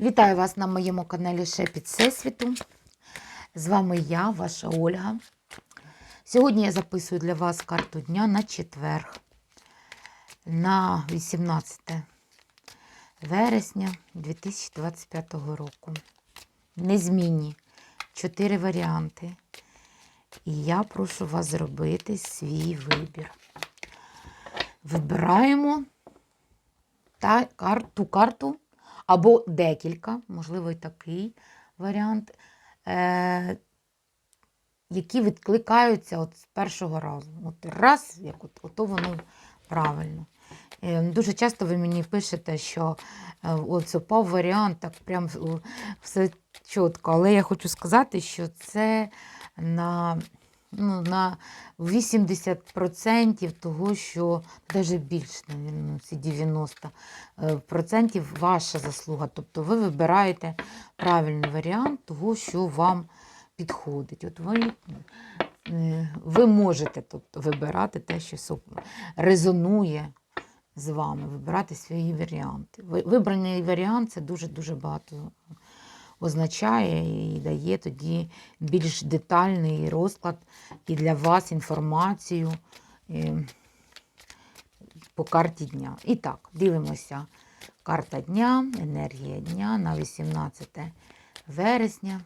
Вітаю вас на моєму каналі Шепіт Всесвіту. З вами я, ваша Ольга. Сьогодні я записую для вас карту дня на четверг, на 18 вересня 2025 року. Незмінні чотири варіанти. І я прошу вас зробити свій вибір. Вибираємо та кар- ту карту або декілька, можливо, і такий варіант, е- які відкликаються от з першого разу. От раз, як от, ото воно правильно. Е, Дуже часто ви мені пишете, що е, от опав варіант, так прям все чітко. Але я хочу сказати, що це на, ну, на 80% того, що навіть більше, ці 90% е, ваша заслуга. Тобто ви вибираєте правильний варіант того, що вам підходить. От ви, е, ви можете тобто, вибирати те, що резонує з вами, вибирати свої варіанти. Ви- Вибраний варіант це дуже-дуже багато означає і дає тоді більш детальний розклад і для вас інформацію е, по карті дня. І так, дивимося. Карта дня, енергія дня на 18 вересня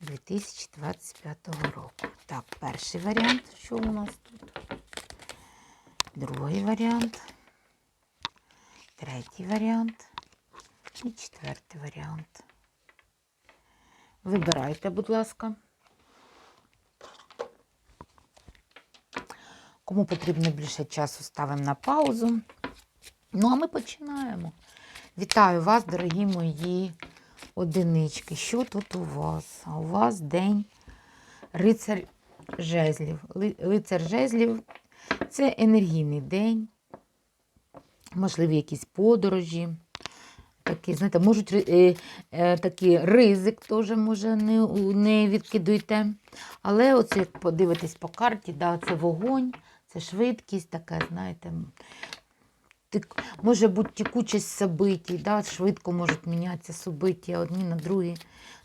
2025 року. Так, перший варіант, що у нас тут? Другий варіант, третій варіант і четвертий варіант. Вибирайте, будь ласка. Кому потрібно більше часу, ставимо на паузу. Ну, а ми починаємо. Вітаю вас, дорогі мої одинички. Що тут у вас? А у вас день рицар жезлів. Ли- Лицар жезлів це енергійний день, можливі якісь подорожі. Такі, знаєте, можуть е, е, такий ризик теж може не, не відкидуйте. Але оце як подивитись по карті, да, це вогонь, це швидкість, таке, знаєте, тик- може бути текучість событий, да, швидко можуть мінятися события одні на другі.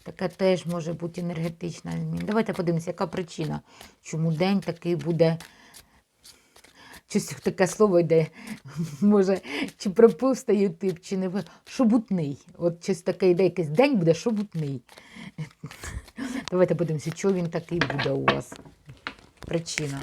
Таке теж може бути енергетична зміна. Давайте подивимося, яка причина, чому день такий буде. Щось таке слово йде, може, чи пропив стереотип, чи не шобутний. От щось таке йде, якийсь день буде шобутний. Давайте подивимося, чого він такий буде у вас. Причина.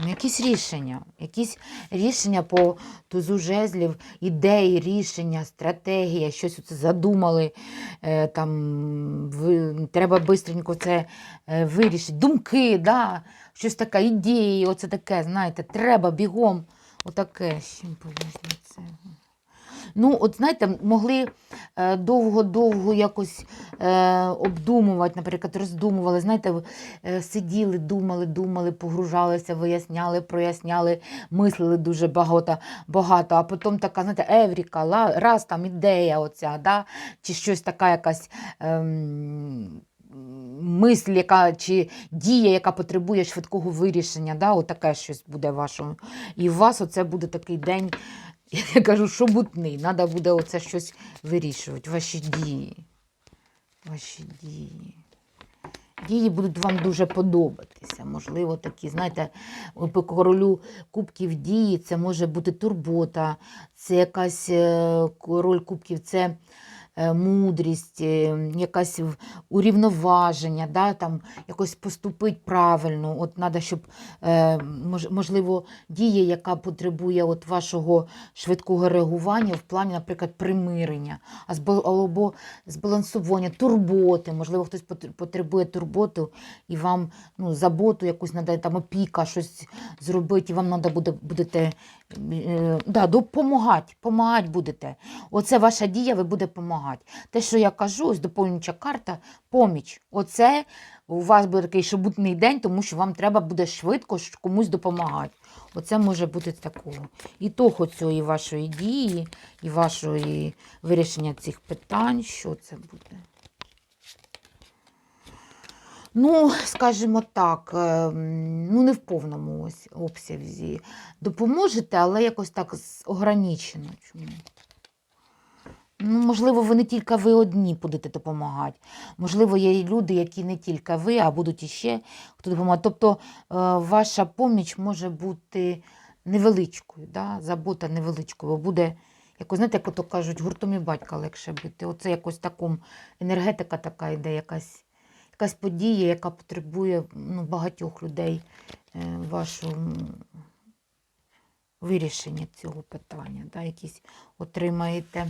Ну, Якісь рішення, якісь рішення по тузу жезлів, ідеї, рішення, стратегія, щось оце задумали, е, там, треба швидко це е, вирішити. Думки, да, щось таке, ідеї, оце таке, знаєте, треба бігом. Отаке, з чим пов'язано це. Ну, от знаєте, могли е, довго-довго якось е, обдумувати, наприклад, роздумували, знаєте, е, сиділи, думали, думали, погружалися, виясняли, проясняли, мислили дуже багато, багато а потім така, знаєте, евріка, раз там ідея оця, да? чи щось така якась. Ем, Мисль, яка чи дія, яка потребує швидкого вирішення, да, отаке щось буде вашому. І у вас оце буде такий день, я кажу, шобутний. Треба буде оце щось вирішувати. Ваші дії. Ваші дії. Дії будуть вам дуже подобатися. Можливо, такі, знаєте, по королю кубків дії це може бути турбота, це якась е, король кубків, це мудрість, е, якась урівноваження, да, там, якось поступить правильно. От треба, щоб, е, можливо, дія, яка потребує от вашого швидкого реагування в плані, наприклад, примирення, або збалансування, турботи. Можливо, хтось потр- потребує турботи, і вам ну, заботу якусь треба, там опіка, щось зробити, і вам треба буде будете е, да, допомагати, помагати будете. Оце ваша дія, ви будете допомагати. Те, що я кажу, ось доповнююча карта, поміч. Оце у вас буде такий шобутний день, тому що вам треба буде швидко комусь допомагати. Оце може бути такого. І того цієї вашої дії, і вашої вирішення цих питань, що це буде. Ну, скажімо так, ем, ну не в повному ось обсязі. Допоможете, але якось так ограничено. Чому? Ну, можливо, ви не тільки ви одні будете допомагати. Можливо, є люди, які не тільки ви, а будуть іще хто допомагає. Тобто е, ваша поміч може бути невеличкою, да? забота невеличкою, бо буде, якось, знаєте, як ото кажуть, гуртом і батька легше бити. Оце якось таком енергетика така йде, якась, якась подія, яка потребує ну, багатьох людей е, вашого вирішення цього питання. Да? Якісь отримаєте.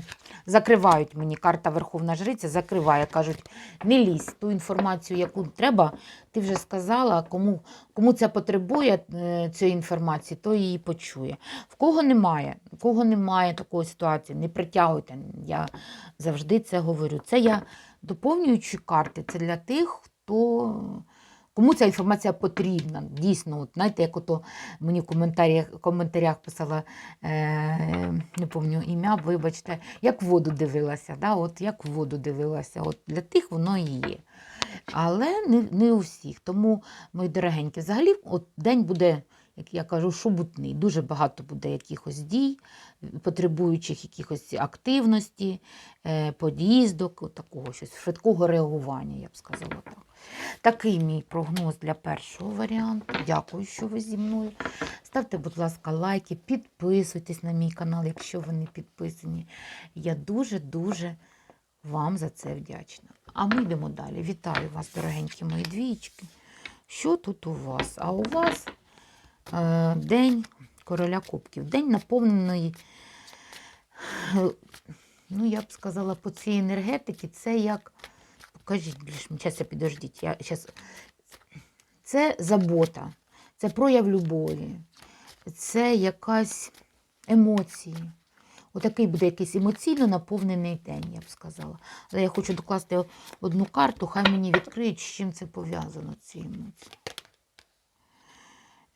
Закривають мені карта Верховна Жриця, закриває, кажуть, не лізь ту інформацію, яку треба, ти вже сказала, кому, кому це потребує е, цієї інформації, то її почує. В кого немає, в кого немає такої ситуації, не притягуйте. Я завжди це говорю. Це я доповнюючи карти, це для тих, хто. Кому ця інформація потрібна? Дійсно, от, знаєте, як ото мені в коментарях, коментарях писала, е, не пам'ятаю ім'я, вибачте, як воду дивилася. Да? От як воду дивилася. От Для тих воно і є. Але не, не у всіх. Тому, мої дорогенькі, взагалі от день буде, як я кажу, шубутний. Дуже багато буде якихось дій, потребуючих якихось активності, е, под'їздок, такого щось, швидкого реагування, я б сказала так. Такий мій прогноз для першого варіанту. Дякую, що ви зі мною. Ставте, будь ласка, лайки, підписуйтесь на мій канал, якщо ви не підписані. Я дуже-дуже вам за це вдячна. А ми йдемо далі. Вітаю вас, дорогенькі мої двічки. Що тут у вас? А у вас день короля кубків. День наповнений, е, ну, я б сказала, по цій енергетиці, це як. Покажіть більш. Зараз, підождіть. Я, щас... Це забота, це прояв любові, це якась емоції. Отакий буде якийсь емоційно наповнений день, я б сказала. Але я хочу докласти одну карту, хай мені відкриють, з чим це пов'язано, ці емоції.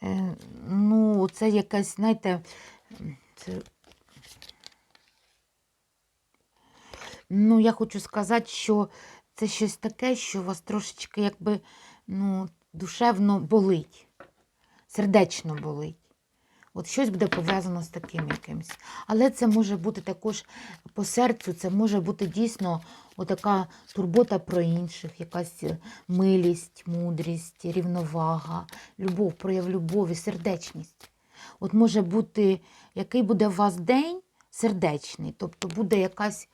Е, ну, це якась, знаєте, це... Ну, я хочу сказати, що це щось таке, що вас трошечки якби ну, душевно болить, сердечно болить. От щось буде пов'язано з таким якимось. Але це може бути також по серцю, це може бути дійсно отака турбота про інших, якась милість, мудрість, рівновага, любов, прояв любові, сердечність. От може бути, який буде у вас день сердечний, тобто буде якась,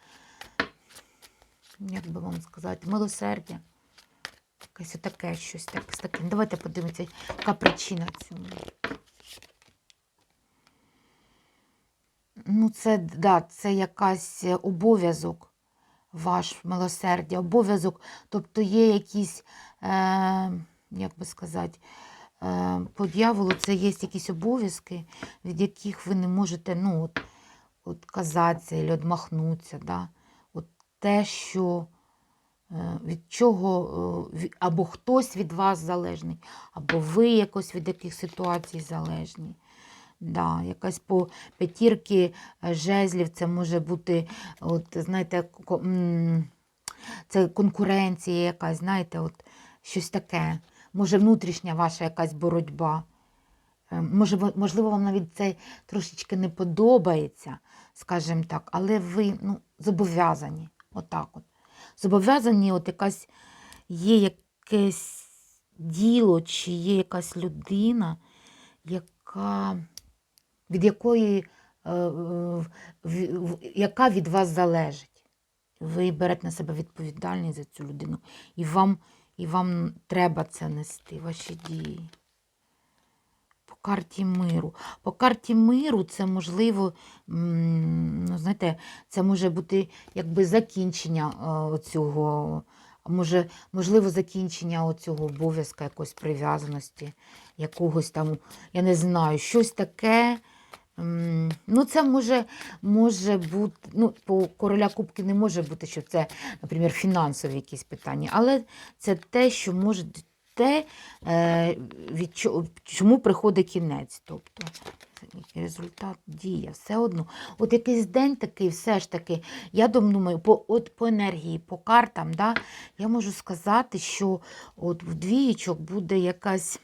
як би вам сказати, милосердя. Якесь отаке щось так, з таким. Давайте подивимося, яка причина цьому. Ну, це, да, це якась обов'язок, ваш милосердя, обов'язок. Тобто є якісь, е, як би сказати, е, по дьяволу це є якісь обов'язки, від яких ви не можете ну, от, от або відмахнутися. Да? От те, що е, від чого е, або хтось від вас залежний, або ви якось від яких ситуацій залежні. Да, якась по п'ятірки е, жезлів, це може бути, от, знаєте, це конкуренція якась, знаєте, от, щось таке. Може, внутрішня ваша якась боротьба. Е, Може, можливо, вам навіть це трошечки не подобається, скажімо так, але ви ну, зобов'язані. Отак от. Зобов'язані, от якась є якесь діло, чи є якась людина, яка від якої, е, яка від вас залежить. Ви берете на себе відповідальність за цю людину, і вам, і вам треба це нести, ваші дії. По карті миру. По карті миру це можливо, ну, знаєте, це може бути якби закінчення е, цього, може, можливо, закінчення оцього обов'язка, якоїсь прив'язаності, якогось там, я не знаю, щось таке. Ну, це може, може бути, ну, по короля Кубки не може бути, що це, наприклад, фінансові якісь питання, але це те, що може те, е, від чо- чому приходить кінець. Тобто результат дія, все одно. От якийсь день такий, все ж таки, я думаю, по, от по енергії, по картам, да, я можу сказати, що от в двієчок буде якась.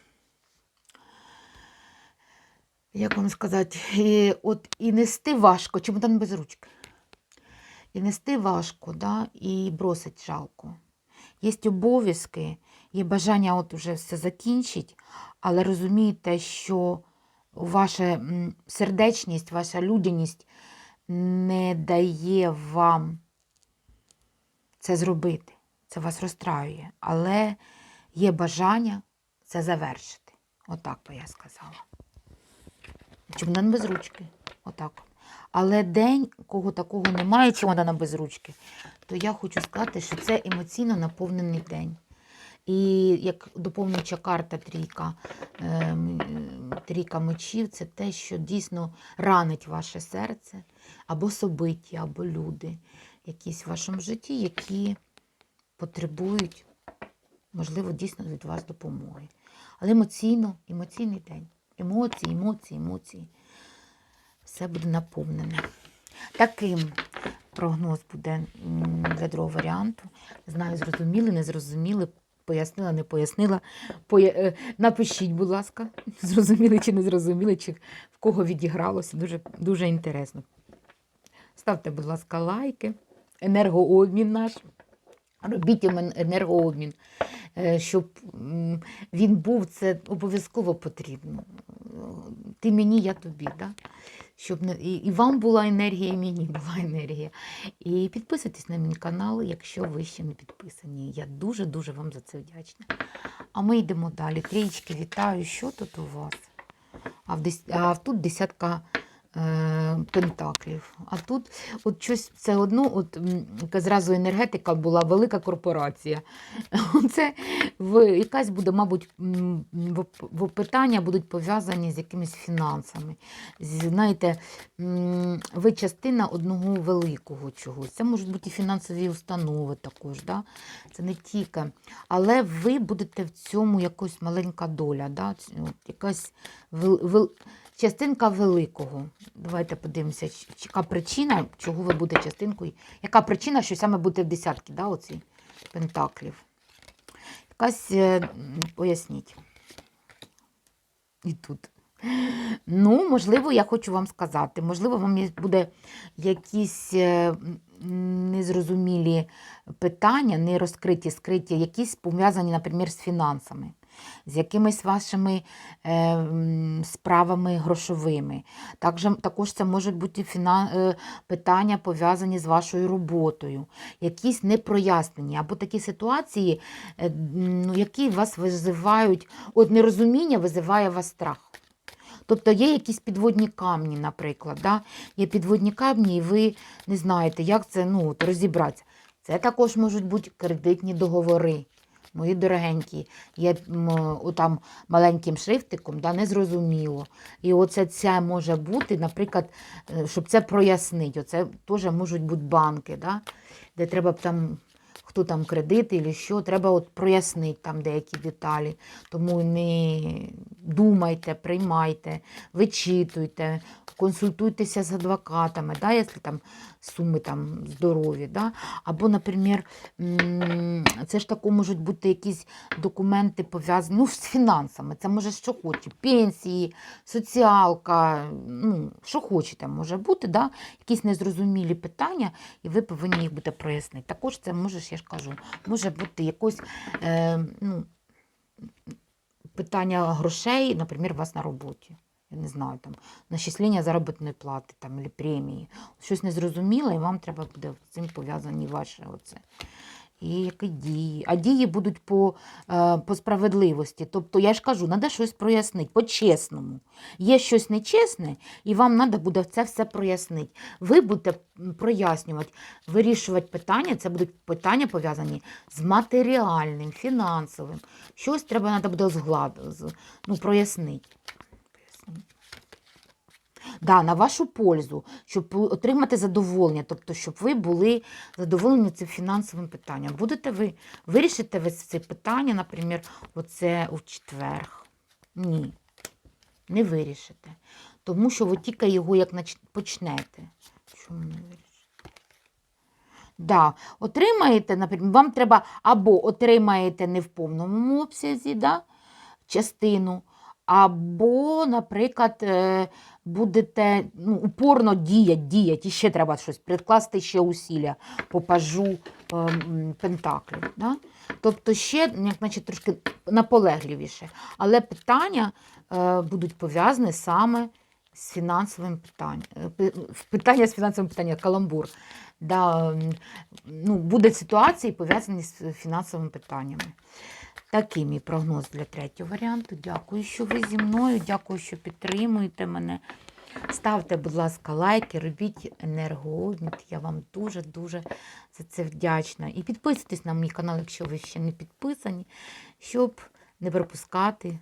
Як вам сказати, і, от і нести важко, чемодан без ручки. І нести важко, да? і бросить жалко. Є обов'язки, є бажання от уже все закінчити, але розумієте, що ваша сердечність, ваша людяність не дає вам це зробити. Це вас розстраює. Але є бажання це завершити. Отак би я сказала. Чемодан без ручки. Отак. Але день, кого такого немає, чемодана без ручки, то я хочу сказати, що це емоційно наповнений день. І як доповнююча карта трійка, ем, трійка мечів, це те, що дійсно ранить ваше серце, або собиті, або люди, якісь в вашому житті, які потребують, можливо, дійсно від вас допомоги. Але емоційно, емоційний день. Емоції, емоції, емоції. Все буде наповнене. Таким прогноз буде для другого варіанту. Знаю, зрозуміли, не зрозуміли, пояснила, не пояснила. Поя... е, Напишіть, будь ласка, зрозуміли чи не зрозуміли, чи в кого відігралося. Дуже, дуже інтересно. Ставте, будь ласка, лайки, енергообмін наш. Робіть енергообмін, Е, щоб він був, це обов'язково потрібно. Ти мені, я тобі. Да? Щоб не, і, і вам була енергія, і мені була енергія. І підписуйтесь на мій канал, якщо ви ще не підписані. Я дуже-дуже вам за це вдячна. А ми йдемо далі. Трієчки, вітаю. Що тут у вас? А, в дес... а тут десятка. Пентаклів. А тут от щось все одно, от зразу енергетика була велика корпорація. Це в, якась буде, мабуть, в, питання будуть пов'язані з якимись фінансами. Знаєте, ви частина одного великого чогось. Це можуть бути і фінансові установи також. Да? Це не тільки. Але ви будете в цьому якось маленька доля. Да? От, якась вел, частинка великого. Давайте подивимося, яка причина, чого ви будете частинкою. Яка причина, що саме будете в десятки, да, оці пентаклів? Якась, е, поясніть. І тут. Ну, можливо, я хочу вам сказати, можливо, вам буде якісь е, незрозумілі питання, не розкриті, скриті, якісь пов'язані, наприклад, з фінансами, з якимись вашими е, справами грошовими. Також, також це можуть бути фіна, е, питання, пов'язані з вашою роботою, якісь непрояснені, або такі ситуації, е, ну, які вас визивають, от нерозуміння визиває вас страх. Тобто є якісь підводні камні, наприклад. Да? Є підводні камні, і ви не знаєте, як це ну, розібратися. Це також можуть бути кредитні договори. Мої дорогенькі, є м, отам маленьким шрифтиком, да, незрозуміло. І оце це може бути, наприклад, е, щоб це прояснити. Оце теж можуть бути банки, да, де треба б там, хто там кредит і що, треба от прояснити там деякі деталі. Тому не думайте, приймайте, вичитуйте, консультуйтеся з адвокатами, да, якщо там суми там здорові. Да? Або, наприклад, це ж тако можуть бути якісь документи пов'язані ну, з фінансами. Це може що хоче, пенсії, соціалка, ну, що хочете, може бути, да? якісь незрозумілі питання, і ви повинні їх буде прояснити. Також це може, я ж кажу, може бути якось е, ну, питання грошей, наприклад, у вас на роботі. Я не знаю, там, начислення заробітної плати там, або премії. Щось незрозуміле, і вам треба буде з цим пов'язані ваші оце. І які дії. А дії будуть по, е, по справедливості. Тобто, я ж кажу, треба щось прояснити, по-чесному. Є щось нечесне, і вам треба буде це все прояснити. Ви будете прояснювати, вирішувати питання, це будуть питання пов'язані з матеріальним, фінансовим. Щось треба треба буде згладити, ну, прояснити. Да, на вашу пользу, щоб отримати задоволення, тобто, щоб ви були задоволені цим фінансовим питанням. Будете ви вирішите ви це питання, наприклад, оце у четверг? Ні, не вирішите. Тому що ви тільки його як почнете. Чому не вирішите? Да, отримаєте, наприклад, вам треба або отримаєте не в повному обсязі, да, частину, Або, наприклад, е, будете ну, упорно діяти, діяти, і ще треба щось, прикласти ще усілля по пажу е, пентаклів. Да? Тобто ще як, значить, трошки наполегливіше. Але питання е, будуть пов'язані саме з фінансовим питанням. Питання з фінансовим питанням, каламбур. Да, ну, буде ситуації пов'язані з фінансовими питаннями. Такий мій прогноз для третього варіанту. Дякую, що ви зі мною. Дякую, що підтримуєте мене. Ставте, будь ласка, лайки, робіть енергообмін. Я вам дуже-дуже за це вдячна. І підписуйтесь на мій канал, якщо ви ще не підписані, щоб не пропускати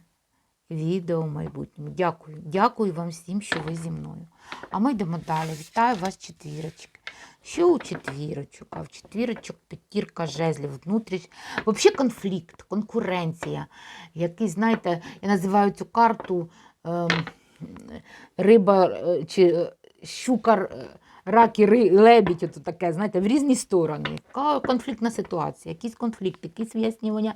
відео в майбутньому. Дякую. Дякую вам всім, що ви зі мною. А ми йдемо далі. Вітаю вас, четвірочки. Що у четвірочок? А в четвірочок п'ятірка жезлів, внутріш. Взагалі конфлікт, конкуренція. Який, знаєте, я називаю цю карту ем, риба е, чи щукар. щука, е, рак і лебідь, ото таке, знаєте, в різні сторони. Конфліктна ситуація, якийсь конфлікт, якісь вияснювання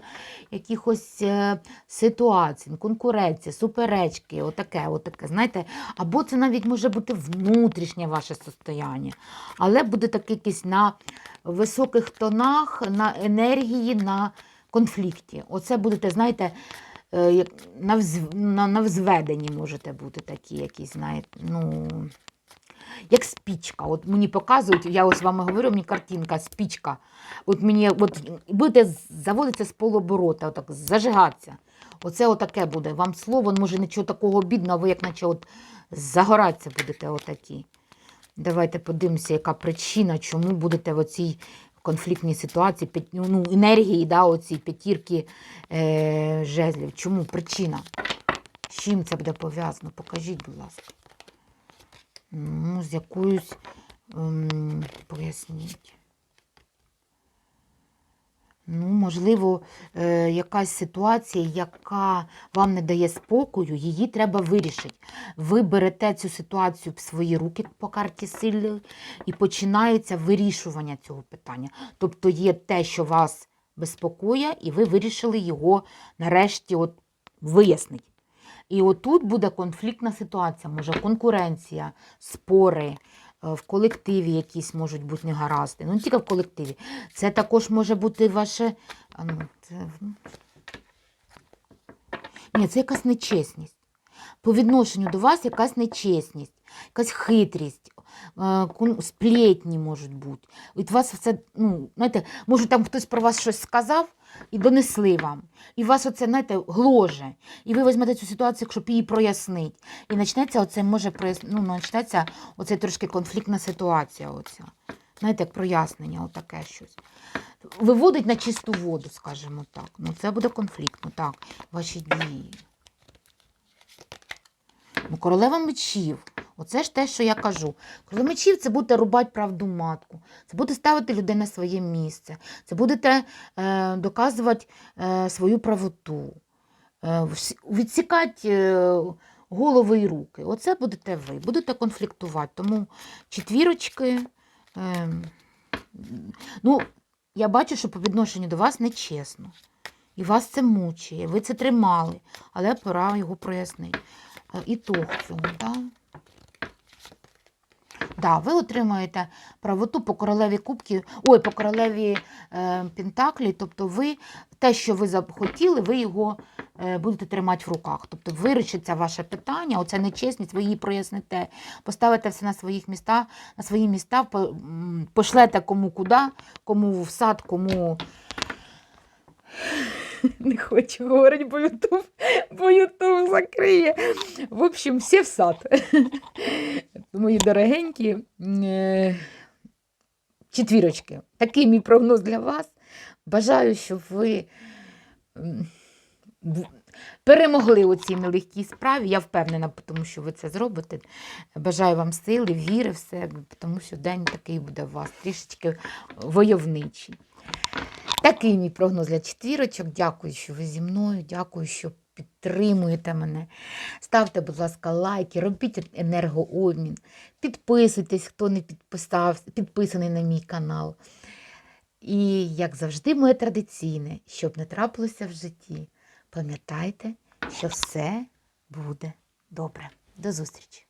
якихось е, ситуацій, конкуренція, суперечки, отаке, отаке, знаєте. Або це навіть може бути внутрішнє ваше состояння, але буде таке якесь на високих тонах, на енергії, на конфлікті. Оце будете, знаєте, е, на взведенні можете бути такі якісь, знаєте, ну. Як спічка. От мені показують, я ось вам говорю, мені картинка, спічка. От мені от, будете заводитися з полоборота, отак, зажигатися. Оце отаке буде. Вам слово, може, нічого такого обідного, а ви як наче от загоратися будете отакі. Давайте подивимося, яка причина, чому будете в цій конфліктній ситуації, ну, енергії, да, оці п'ятірки е, жезлів. Чому причина? З чим це буде пов'язано? Покажіть, будь ласка. Ну, з якоюсь ем, поясніть. Ну, можливо, е, якась ситуація, яка вам не дає спокою, її треба вирішити. Ви берете цю ситуацію в свої руки по карті сили і починається вирішування цього питання. Тобто є те, що вас безпокоює, і ви вирішили його нарешті от вияснити. І отут буде конфліктна ситуація, може конкуренція, спори, е, в колективі якісь можуть бути негаразди. Ну, не тільки в колективі. Це також може бути ваше. Ну, це... Ні, це якась нечесність. По відношенню до вас якась нечесність, якась хитрість, е, сплетні можуть бути. Від вас це, ну, знаєте, може там хтось про вас щось сказав і донесли вам. І вас оце, знаєте, гложе. І ви візьмете цю ситуацію, щоб її прояснити. І почнеться оце, може прояс... ну, почнеться оце трошки конфліктна ситуація. Оця. Знаєте, як прояснення, отаке щось. Виводить на чисту воду, скажімо так. Ну, це буде конфліктно, так, ваші дії. Ну, королева мечів. Оце ж те, що я кажу. Королева це буде рубати правду матку. Це буде ставити людей на своє місце. Це будете е, доказувати е, свою правоту. Е, відсікати е, голови і руки. Оце будете ви. Будете конфліктувати. Тому четвірочки. Е, ну, я бачу, що по відношенню до вас нечесно. І вас це мучає, ви це тримали, але пора його прояснити. Е, Ітог цього, так? Да, ви отримаєте правоту по королеві кубки, ой, по королеві е, Пентаклі, тобто ви те, що ви захотіли, ви його е, будете тримати в руках. Тобто вирішиться ваше питання, оця нечесність, ви її проясните, поставите все на своїх містах, на свої міста, пошлете кому куди, кому в сад, кому. Не хочу говорити, бо Ютуб, бо Ютуб закриє. В общем, всі в сад. Мої дорогенькі е, четвірочки. Такий мій прогноз для вас. Бажаю, щоб ви перемогли у цій нелегкій справі. Я впевнена, тому що ви це зробите. Бажаю вам сили, віри в себе, тому що день такий буде у вас трішечки войовничий. Такий мій прогноз для четвірочок. Дякую, що ви зі мною. Дякую, що підтримуєте мене. Ставте, будь ласка, лайки, робіть енергообмін, підписуйтесь, хто не підписав, підписаний на мій канал. І, як завжди, моє традиційне, щоб не трапилося в житті, пам'ятайте, що все буде добре. До зустрічі!